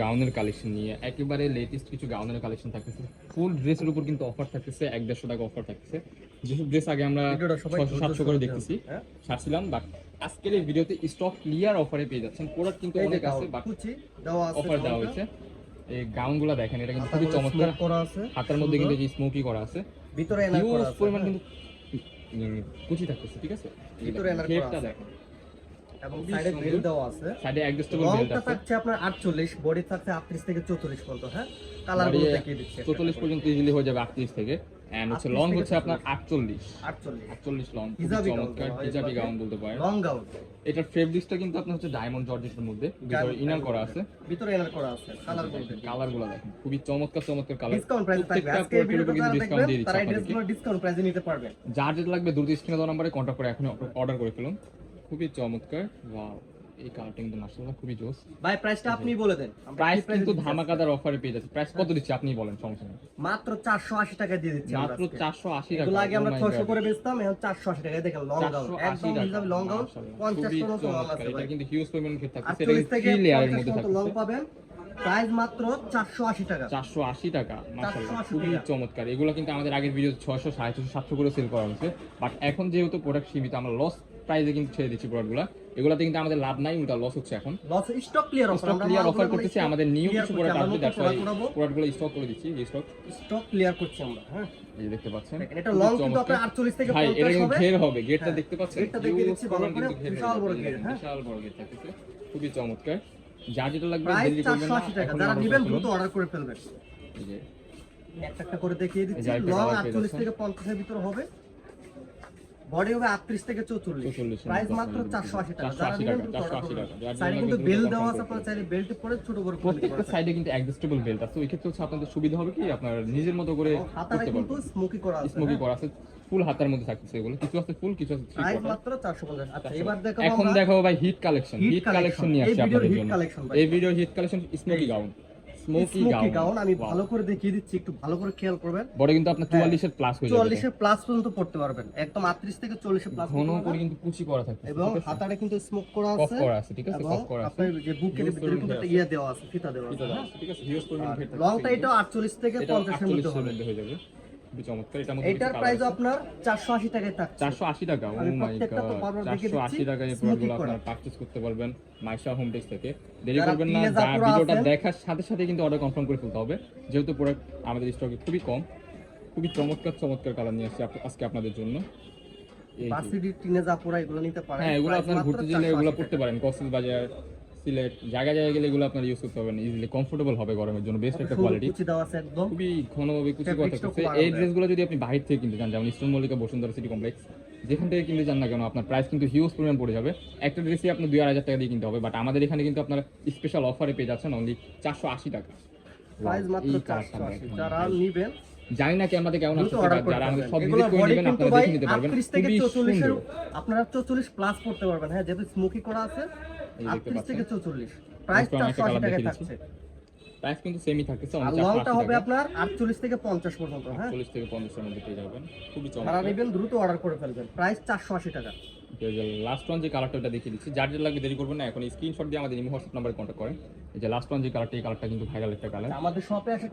গাউনের collection নিয়ে। একেবারে latest কিছু গাউনের কালেকশন থাকতেছে। ফুল ড্রেসের উপর কিন্তু অফার থাকতেছে এক দেড়শো টাকা অফার থাকতেছে। যেসব ড্রেস আগে আমরা ছশো সাতশো করে দেখতেছি হ্যাঁ? ছাড়ছিলাম বাট আজকের এই ভিডিওতে স্টক ক্লিয়ার অফারে পেয়ে যাচ্ছেন। প্রোডাক্ট কিন্তু অনেক আছে বাট অফার দেওয়া হয়েছে। এই গাউনগুলো দেখেন এটা কিন্তু খুবই চমৎকার। করা আছে হাতের মধ্যে কিন্তু যে স্মোকি করা আছে। ভিতরে পরিমাণ হ্যাঁ। কিন্তু কুচি থাকতেছে ঠিক আছে? ভিতরে। দেখেন। এবং খুবই সাইডে বেল দেওয়া আছে। সাইডে অ্যাডজাস্টেবল বেল্ট আছে। থাকছে আপনার 48 বডি থাকছে 38 থেকে 44 পর্যন্ত হ্যাঁ? কালারগুলো দেখিয়ে দিচ্ছি চৌচল্লিশ পর্যন্ত ইজিলি হয়ে যাবে আটত্রিশ থেকে। এন্ড হচ্ছে লং হচ্ছে আপনার আটচল্লিশ। 48 আটচল্লিশ লং চমৎকার হিজাবি গাউন বলতে পারেন। লং গাউন এটার ফেব্রিক্সটা কিন্তু আপনার হচ্ছে ডায়মন্ড জর্জেটের মধ্যে ভিতরে ইনার করা আছে। ভিতরে এনার করা আছে কালারগুলো কালারগুলো দেখেন খুবই চমৎকার চমৎকার কালার ডিসকাউন্ট প্রাইস থাকবে। আজকে এই ভিডিওটা কিন্তু ডিসকাউন্ট দিয়ে দেখবেন তারা ড্রেসগুলো ডিসকাউন্ট প্রাইসে নিতে পারবেন। যার যেটা লাগবে দ্রুত স্ক্রিনে দেওয়া নাম্বারে কন্ট্যাক্ট করে এখন অর্ডার করে ফেলুন। খুবই চমৎকার। ওয়াও এই কালারটা কিন্তু মাশাআল্লাহ খুবই জোস। ভাই প্রাইসটা আপনি বলে দেন। প্রাইস কিন্তু ধামাকাদার অফারে পেয়ে যাচ্ছে। প্রাইস কত দিচ্ছে আপনি বলেন সমস্যা নেই। মাত্র 480 টাকা দিয়ে দিচ্ছি মাত্র আজকে। চারশো আশি টাকা। এগুলো আগে আমরা Oh 600 করে বেচতাম এখন 480 টাকায় দেখেন লং গাউন একদম টাকা। হিসাবে লং গাউন 50 খুবই পর্যন্ত লং চমৎকার। আছে এটা কিন্তু হিউজ পরিমাণ ক্ষেত্রে থাকতেছে এটা 48 কিন্তু থেকে থ্রি লেয়ারের 50 মধ্যে পর্যন্ত লং পাবেন। প্রাইস মাত্র 480 টাকা। চারশো আশি টাকা মাশাআল্লাহ। খুবই চমৎকার। এগুলো কিন্তু আমাদের আগের ভিডিও ছয়শো সাড়ে ছশো সাতশো করে সেল করা হয়েছে। বাট এখন যেহেতু প্রোডাক্ট সীমিত আমরা লস প্রাইসে কিন্তু ছেড়ে দিচ্ছি প্রোডাক্টগুলো এগুলোতে কিন্তু আমাদের লাভ নাই উল্টা লস হচ্ছে এখন। Loss stock clear offer stock clear offer করতেছি আমাদের নিউ কিছু প্রোডাক্ট আসবে দ্যাটস ওয়াই প্রোডাক্টগুলো স্টক করে দিচ্ছি এই স্টক স্টক ক্লিয়ার করছি আমরা হ্যাঁ। এই যে দেখতে পাচ্ছেন এটা লং কিন্তু। আপনার 48 থেকে ভাই এটা 50 কিন্তু ঘের হবে গেটটা হ্যাঁ, দেখতে পাচ্ছেন। গেটটা দেখিয়ে দিচ্ছি ভালো করে, বিশাল বড় গেট, হ্যাঁ। বিশাল বড় গেট থাকতেছে খুবই চমৎকার। যা যেটা লাগবে দেরি করবেন না 480 টাকা যারা নেবেন দ্রুত অর্ডার করে ফেলবেন। এই যে, একটা একটা করে দেখিয়ে দিচ্ছি লং 48 থেকে 50 এর ভিতরে হবে। বডি হবে 38 থেকে 44 44 প্রাইস মাত্র 480 টাকা। 480 টাকা, 480 টাকা। যার করবেন জন্য সাইডে কিন্তু বেল দেওয়া আছে আপনারা চাইলে বেল্ট পরে ছোট করে প্রত্যেকটা সাইডে কিন্তু অ্যাডজাস্টেবল বেল্ট আছে। ওই ক্ষেত্রে হচ্ছে আপনাদের সুবিধা হবে কি? আপনার নিজের মতো করে হাতারে কিন্তু স্মোকি করা আছে স্মোকি হ্যাঁ। করা আছে ফুল হাতার মধ্যে থাকতেছে এগুলো। কিছু আছে ফুল কিছু আছে প্রাইস মাত্র 450 আচ্ছা এবার দেখাবো এখন দেখো ভাই হিট কালেকশন হিট কালেকশন নিয়ে আসছে আপনাদের জন্য। এই video hit collection smoky gown smoky gown আমি ভালো করে দেখিয়ে দিচ্ছি একটু ভালো করে খেয়াল করবেন। বড় কিন্তু আপনার হ্যাঁ। 44 এর প্লাস হয়ে যাবে। 44 এর প্লাস পর্যন্ত পড়তে পারবেন। একদম 38 থেকে 40 এর প্লাস ঘন করে কিন্তু কুচি করা থাকে এবং হাতারে কিন্তু স্মোক করা আছে করা আছে ঠিক আছে? করা আছে। আপনার যে বুকের ভিতরে কিন্তু একটা ইয়ে দেওয়া আছে ফিতা দেওয়া আছে? ঠিক আছে? হিউজ পরিমাণ লংটা এটাও 48 থেকে 50 এর মধ্যে হবে। মধ্যে হয়ে যাবে। খুবই চমৎকার। এটার মধ্যে এটার প্রাইস আপনার 480 টাকায় থাকছে। 480 টাকা ও মাই গড বারবার দেখে দিচ্ছি, 480 টাকায় এই প্রোডাক্টগুলো আপনারা পারচেজ করতে পারবেন মাইশা হোম টেক্স থেকে। দেরি করবেন না teenager যা আপুরা ভিডিওটা দেখার সাথে সাথে কিন্তু অর্ডার কনফার্ম করে ফেলতে হবে। যেহেতু প্রোডাক্ট আমাদের স্টকে খুবই কম খুবই চমৎকার চমৎকার কালার নিয়ে আসছে আজকে আপনাদের জন্য। এই টিনেজ আপুরা এগুলো নিতে পারেন। হ্যাঁ এগুলো আপনার ঘুরতে গেলে এগুলো। পড়তে পারেন। কক্সেস বাজার সিলেট জায়গা জায়গায় গেলে এগুলো আপনার ইউজ করতে পারবেন ইজিলি কমফোর্টেবল হবে গরমের জন্য বেস্ট একটা কোয়ালিটি খুবই ঘনভাবে কুচি খুব এই ড্রেসগুলো যদি আপনি বাইরে থেকে কিনতে চান যেমন Eastern Mallika Bashundhara City Complex যেখান থেকে কিনতে চান না কেন আপনার প্রাইস কিন্তু হিউজ পরিমাণ পড়ে যাবে। একটা ড্রেসই আপনার দুই হাজার টাকা দিয়ে কিনতে হবে বাট আমাদের এখানে কিন্তু আপনার স্পেশাল অফারে পেয়ে যাচ্ছেন অনলি চারশো আশি টাকা। প্রাইস মাত্র এই colourটা 480 দেখুন যারা ভাই। জানি না ক্যামেরাতে কেমন আসছে যারা আমাদের পারবেন। সব এগুলো করে নেবেন আপনারা দেখে নিতে পারবেন। 38 থেকে 44 আপনারা 44 প্লাস করতে পারবেন। হ্যাঁ যেহেতু স্মোকি করা আছে 38 থেকে 44 প্রাইস 480 colour থাকছে। প্রাইস কিন্তু সেমই থাকতেছে লংটা হবে আপনার 48 থেকে 50 পর্যন্ত হ্যাঁ? চল্লিশ থেকে পঞ্চাশের মধ্যে পেয়ে যাবেন। খুবই নেবেন দ্রুত অর্ডার করে ফেলবেন। প্রাইস 480 টাকা। লাস্ট ওয়ান যে কালারটা ওটা দেখিয়ে দিচ্ছি যার লাগবে দেরি করবেন না এখন স্ক্রিনশট দিয়ে আমাদের ইমো হোয়াটসঅ্যাপ নাম্বারে কন্ট্যাক্ট করেন। এই যে লাস্ট ওয়ান যে কালারটা এই কালারটা কিন্তু ভাইরাল একটা কালার আমাদের শপে আসে